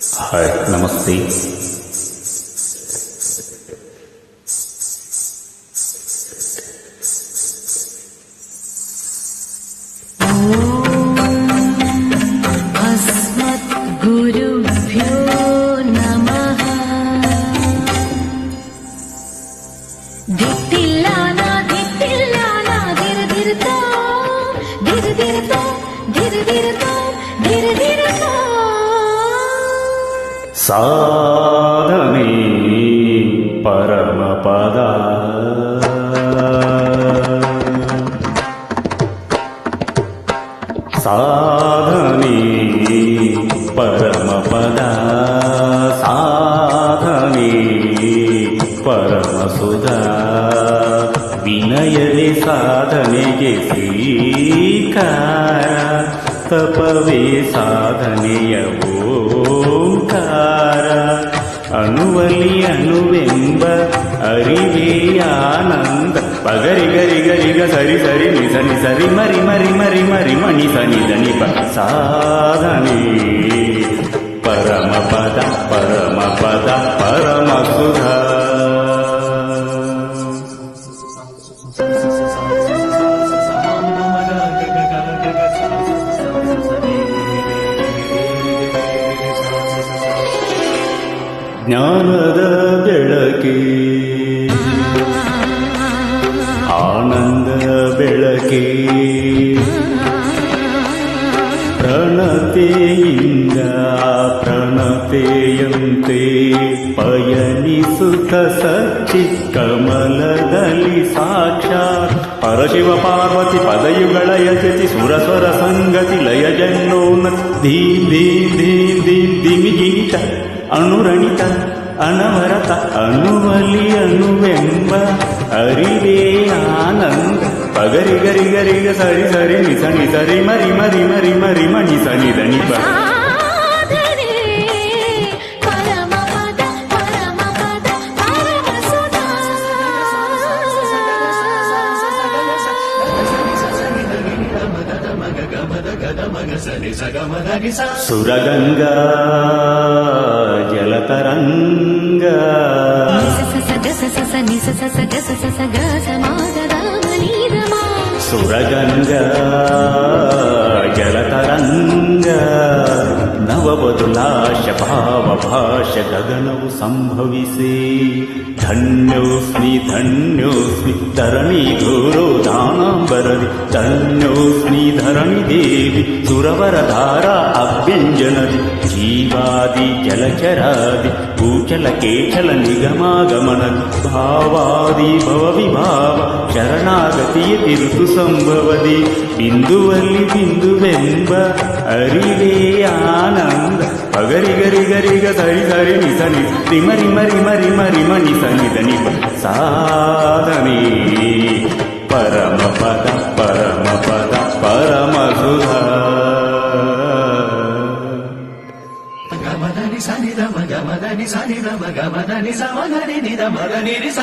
Hi നമസ്തേ धीरे धीरे धीरे धीरे సాధనే పరమపద సాధనే పరమపద సాధనే ಪರಮಸುಧ ವಿನಯವೇ ಸಾಧನೆಗೆ ಸ್ವೀಕಾರ ತಪವೇ ಸಾಧನೆಯ ಆನಂದ ಪಗರಿ ಗರಿ ಗರಿಗ ಸರಿ ಸರಿ ನಿಸ ನಿ ಸರಿ ಮರಿ ಮರಿ ಮರಿ ಮರಿ ಮಣಿ ಸನಿ ದನಿ ಪ ಸಾಧನೆ ಪರಮ ಪದ ಪರಮ ಪದ ಪರಮ ಸುಧಾ ಜ್ಞಾನದ ಬೆಳಕೆ ಪ್ರಣತೆಯಿಂದ ಪ್ರಣತೆಯಂತೆ ಪಯಣಿಸುತ್ತ ಸಚ್ಚಿ ಕಮಲದಲ್ಲಿ ಸಾಕ್ಷಾತ್ ಪರಶಿವ ಪಾರ್ವತಿ ಪದಯುಗಳ ಯಜತಿ ಸುರಸ್ವರ ಸಂಗತಿ ಲಯ ಜನ್ನೋನ್ನತಿ ಧೀಂ ಧೀಂ ಧೀಂ ಧೀಂ ಧಿಮಿಗೀತ ಅಣುರಣಿತ ಅನವರತ ಅಣುವಲಿ ಅಣುವೆಂಬ ಅರಿವೇ ಆನಂದ పగరి గరి గరి సరి సరి నిసని సరి మరి మరి మరి మరి మణి సని దని ప సురగంగా జలతరంగా నిస సగ సగ సగ నిస సగ సగ సగ సమ సురగంగ జలతరంగ నవవధులాశ భావ భాష గగనవు సంభవిసే ಧನ್ಯೋಸ್ಮಿ ಧರಣಿ ಗುರು ದಾನಾಂಬರದಿ ಧನ್ಯೋಸ್ಮಿ ಧರಣಿ ದೇವಿ ಸುರವರ ಧಾರ ಅಭ್ಯಂಜನದಿ ಜೀವಾದಿ ಜಲಚರಾದಿ ಕೂಚಲ ಕೇಚಲ ನಿಗಮಾಗಮನದಿ ಭಾವಾದಿ ಭವ ವಿಭಾವ ಶರಣಾಗತಿಯ ತಿರುತು ಸಂಭವದಿ ಬಿಂದುವಲ್ಲಿ ಬಿಂದುವೆಂಬ ಅರಿವೇ ಆನಂದ గరి గరి గరి గ సరి సరి ని సని రిమ రిమ రిమ రిమ రిమ ని సని దని సాధనే. పరమ పద పరమ పద పరమ సుధ. గమదని సని దమ గమదని సని దమ గమదని సమదని నిద మదని నిస